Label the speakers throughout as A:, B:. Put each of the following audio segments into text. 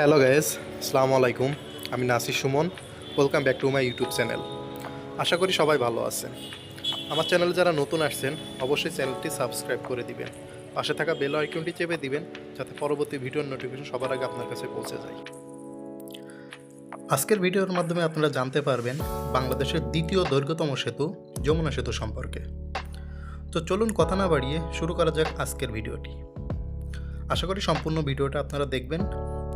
A: Hello guys আসসালামু আলাইকুম আমি Nasir Suman. Welcome back to my YouTube channel আশা করি সবাই ভালো আছেন। আমার চ্যানেলে যারা নতুন আসছেন, অবশ্যই চ্যানেলটি সাবস্ক্রাইব করে দিবেন। পাশে থাকা বেল আইকনটি চেপে দিবেন, যাতে পরবর্তী ভিডিওর নোটিফিকেশন সবার আগে আপনার কাছে পৌঁছে যায়। আজকের ভিডিওর মাধ্যমে আপনারা জানতে পারবেন বাংলাদেশের দ্বিতীয় দৈর্ঘ্যতম সেতু, যমুনা সেতু সম্পর্কে। তো চলুন কথা না বাড়িয়ে শুরু করা যাক আজকের ভিডিওটি আশা করি সম্পূর্ণ ভিডিওটা আপনারা দেখবেন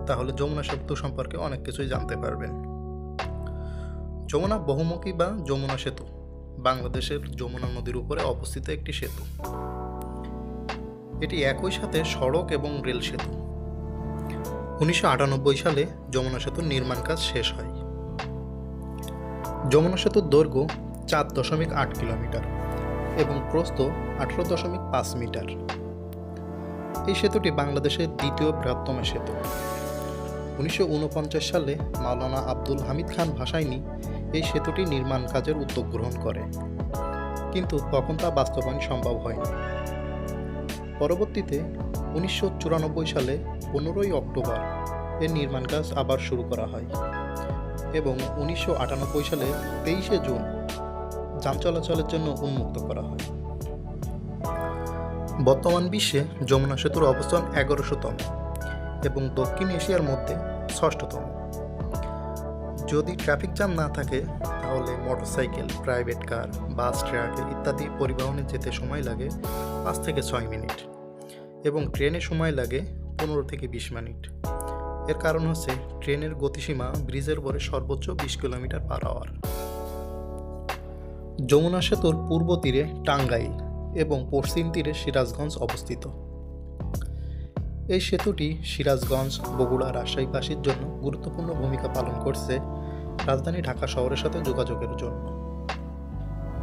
A: তাহলে যমুনা সেতু সম্পর্কে অনেক কিছুই জানতে পারবেন। যমুনা বহুমুখী বা যমুনা সেতু, বাংলাদেশের যমুনা নদীর উপরে অবস্থিত একটি সেতু। এটি একই সাথে সড়ক এবং রেল সেতু। উনিশশো আটানব্বই সালে যমুনা সেতুর নির্মাণ কাজ শেষ হয়। যমুনা সেতুর দৈর্ঘ্য চার দশমিক আট কিলোমিটার এবং প্রস্থ আঠারো দশমিক পাঁচ মিটার। এই সেতুটি বাংলাদেশের দ্বিতীয় বৃহত্তম সেতু। উনিশশো উনপঞ্চাশ সালে মাওলানা আব্দুল হামিদ খান ভাসাইনি এই সেতুটি নির্মাণ কাজের উদ্যোগ গ্রহণ করে। কিন্তু তখন তা বাস্তবায়ন সম্ভব হয়নি। পরবর্তীতে উনিশশো চুরানব্বই সালে পনেরোই অক্টোবর এর নির্মাণ কাজ আবার শুরু করা হয় এবং উনিশশো আটানব্বই সালে তেইশে জুন যান চলাচলের জন্য উন্মুক্ত করা হয়। বর্তমান বিশ্বে যমুনা সেতুর অবস্থান এগারোশোতম। এবং দক্ষিণ এশিয়ার মধ্যে ষষ্ঠতম। যদি ট্রাফিক জ্যাম না থাকে, তাহলে motorcycle private car bus truck ইত্যাদি পরিবহনে যেতে সময় লাগে পাঁচ থেকে ছয় মিনিট এবং ট্রেনে সময় লাগে পনেরো থেকে বিশ মিনিট। এর কারণ হচ্ছে ট্রেনের গতিসীমা ব্রিজের পরে সর্বোচ্চ বিশ কিলোমিটার পার আওয়ার যমুনা সেতুর পূর্ব তীরে টাঙ্গাইল এবং পশ্চিম তীরে সিরাজগঞ্জ অবস্থিত। এই সেতুটি সিরাজগঞ্জ, বগুড়া রাজশাহীবাসীর জন্য গুরুত্বপূর্ণ ভূমিকা পালন করছে রাজধানী ঢাকা শহরের সাথে যোগাযোগের জন্য।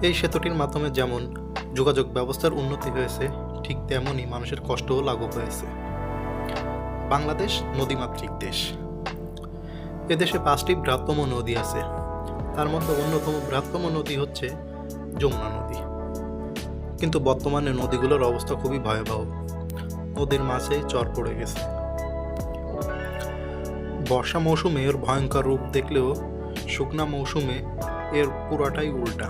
A: এই সেতুটির মাধ্যমে যেমন যোগাযোগ ব্যবস্থার উন্নতি হয়েছে, ঠিক তেমনই মানুষের কষ্টও লাঘব হয়েছে। বাংলাদেশ নদীমাতৃক দেশ। এদেশে পাঁচটি বৃহত্তম নদী আছে। তার মধ্যে অন্যতম বৃহত্তম নদী হচ্ছে যমুনা নদী। কিন্তু বর্তমানে নদীগুলোর অবস্থা খুবই ভয়াবহ। নদীর মাঝে চর পড়ে গেছে। বর্ষা মৌসুমে এর ভয়ঙ্কর রূপ দেখলেও শুকনা মৌসুমে এর পুরাটাই উল্টা।